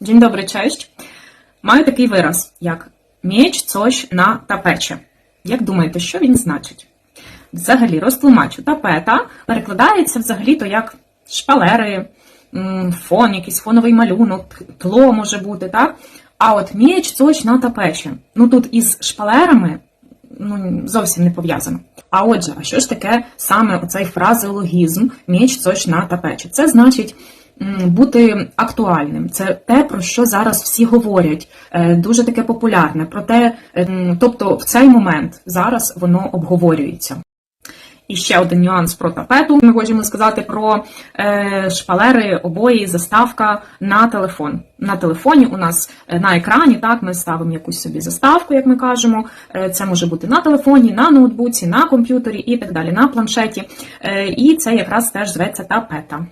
Dzień dobry, cześć. Маю такий вираз, як міч coś на тапече. Як думаєте, що він значить? Взагалі, розтлумачу, тапета перекладається взагалі-то як шпалери, фон, якийсь фоновий малюнок, тло може бути, так? А от міч coś на тапече. Ну тут із шпалерами ну, зовсім не пов'язано. А отже, а що ж таке саме оцей фразеологізм міч coś на тапече? Це значить бути актуальним. Це те, про що зараз всі говорять, е, дуже таке популярне. Про е, тобто в цей момент зараз воно обговорюється. І ще один нюанс про тапету. Ми хочемо сказати про е, шпалери, обої, заставка на телефон. На телефоні у нас е, на екрані, так, ми ставимо якусь собі заставку, як ми кажемо. Це може бути на телефоні, на ноутбуці, на комп'ютері і так далі, на планшеті. І це якраз теж зветься тапета.